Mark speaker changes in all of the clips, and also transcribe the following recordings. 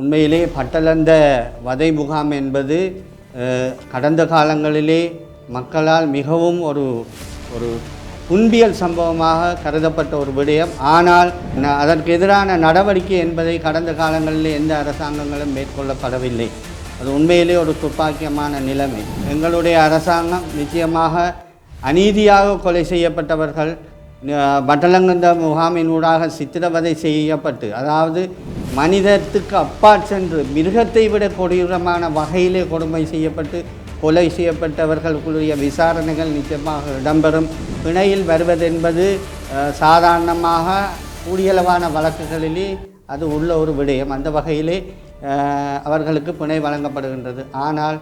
Speaker 1: உண்மையிலே பட்டலந்த வதை முகாம் என்பது கடந்த காலங்களிலே மக்களால் மிகவும் ஒரு ஒரு துன்பியல் சம்பவமாக கருதப்பட்ட ஒரு விடயம். ஆனால் அதற்கு எதிரான நடவடிக்கை என்பதை கடந்த காலங்களில் எந்த அரசாங்கங்களும் மேற்கொள்ளப்படவில்லை. அது உண்மையிலே ஒரு துப்பாக்கியமான நிலைமை. எங்களுடைய அரசாங்கம் நிச்சயமாக அநீதியாக கொலை செய்யப்பட்டவர்கள் பட்டலங்கந்த முகாமின் ஊடாக சித்திரவதை செய்யப்பட்டு அதாவது மனிதத்துக்கு அப்பாற் சென்று மிருகத்தை விட கொடூரமான வகையிலே கொடுமை செய்யப்பட்டு கொலை செய்யப்பட்டவர்களுக்குரிய விசாரணைகள் நிச்சயமாக இடம்பெறும். பிணையில் வருவதென்பது சாதாரணமாக கூடியளவான வழக்குகளிலே அது உள்ள ஒரு விடயம். அந்த வகையிலே அவர்களுக்கு பிணை வழங்கப்படுகின்றது. ஆனால்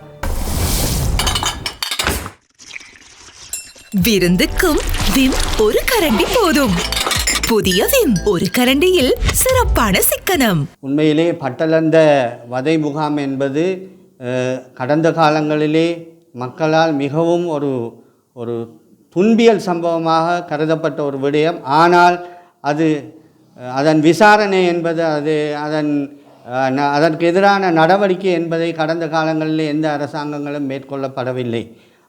Speaker 2: விருந்துக்கும் விம் ஒரு கரண்டி போதும். புதிய ஒரு கரண்டியில் சிறப்பான சிக்கனம்.
Speaker 1: உண்மையிலே பட்டலந்த வதை முகாம் என்பது கடந்த காலங்களிலே மக்களால் மிகவும் ஒரு ஒரு துன்பியல் சம்பவமாக கருதப்பட்ட ஒரு விடயம். ஆனால் அது அதன் விசாரணை என்பது அது அதன் அதற்கு எதிரான நடவடிக்கை என்பதை கடந்த காலங்களில் எந்த அரசாங்கங்களும் மேற்கொள்ளப்படவில்லை.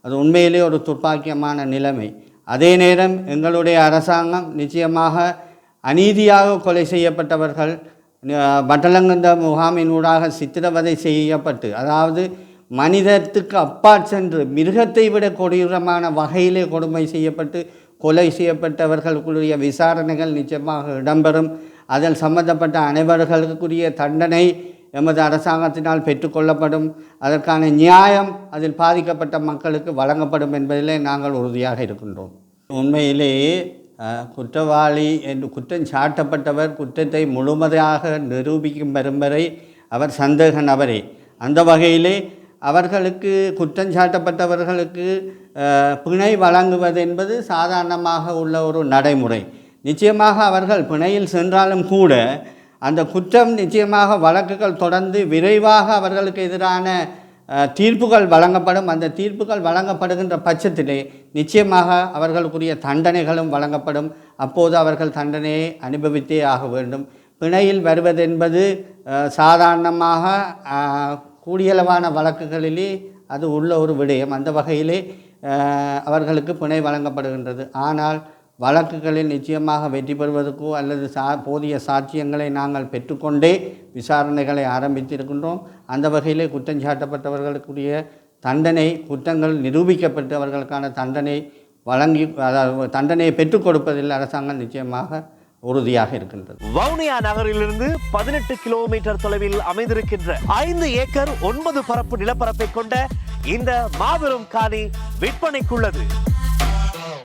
Speaker 1: அது உண்மையிலே ஒரு துர்ப்பாக்கியமான நிலைமை. அதே நேரம் எங்களுடைய அரசாங்கம் நிச்சயமாக அநீதியாக கொலை செய்யப்பட்டவர்கள் அஹ், முகாமின் ஊடாக சித்திரவதை செய்யப்பட்டு அதாவது மனிதத்துக்கு அப்பாற் சென்று மிருகத்தை விட கொடூரமான வகையிலே கொடுமை செய்யப்பட்டு கொலை செய்யப்பட்டவர்களுக்குரிய விசாரணைகள் நிச்சயமாக இடம்பெறும். அதில் சம்பந்தப்பட்ட அனைவர்களுக்குரிய தண்டனை எமது அரசாங்கத்தினால் பெற்றுக்கொள்ளப்படும் அதற்கான நியாயம் அதில் பாதிக்கப்பட்ட மக்களுக்கு வழங்கப்படும் என்பதிலே நாங்கள் உறுதியாக இருக்கின்றோம். உண்மையிலேயே குற்றவாளி என்று குற்றம் சாட்டப்பட்டவர் குற்றத்தை முழுமையாக நிரூபிக்கும் வரும் வரை அவர் சந்தேக நபரே. அந்த வகையிலே அவர்களுக்கு குற்றம் சாட்டப்பட்டவர்களுக்கு பிணை வழங்குவது என்பது சாதாரணமாக உள்ள ஒரு நடைமுறை. நிச்சயமாக அவர்கள் பிணையில் சென்றாலும் கூட அந்த குற்றம் நிச்சயமாக வழக்குகள் தொடர்ந்து விரைவாக அவர்களுக்கு எதிரான தீர்ப்புகள் வழங்கப்படும். அந்த தீர்ப்புகள் வழங்கப்படுகின்ற பட்சத்திலே நிச்சயமாக அவர்களுக்குரிய தண்டனைகளும் வழங்கப்படும். அப்போது அவர்கள் தண்டனையை அனுபவித்தே ஆக வேண்டும். பிணையில் வருவதென்பது சாதாரணமாக கூடியளவான வழக்குகளிலே அது உள்ள ஒரு விடயம். அந்த வகையிலே அவர்களுக்கு பிணை வழங்கப்படுகின்றது. ஆனால் வழக்குகளில் நிச்சயமாக வெற்றி பெறுவதற்கோ அல்லது சா போதிய சாட்சியங்களை நாங்கள் பெற்றுக்கொண்டே விசாரணைகளை ஆரம்பித்திருக்கின்றோம். அந்த வகையிலே குற்றம் சாட்டப்பட்டவர்களுக்குரிய தண்டனை குற்றங்கள் நிரூபிக்கப்பட்டவர்களுக்கான தண்டனை வழங்கி அதாவது தண்டனையை பெற்றுக் கொடுப்பதில் அரசாங்கம் நிச்சயமாக உறுதியாக இருக்கின்றது.
Speaker 3: வவுனியா நகரிலிருந்து பதினெட்டு கிலோமீட்டர் தொலைவில் அமைந்திருக்கின்ற ஐந்து ஏக்கர் ஒன்பது பரப்பு நிலப்பரப்பை கொண்ட இந்த மாபெரும் காணி விற்பனைக்குள்ளது.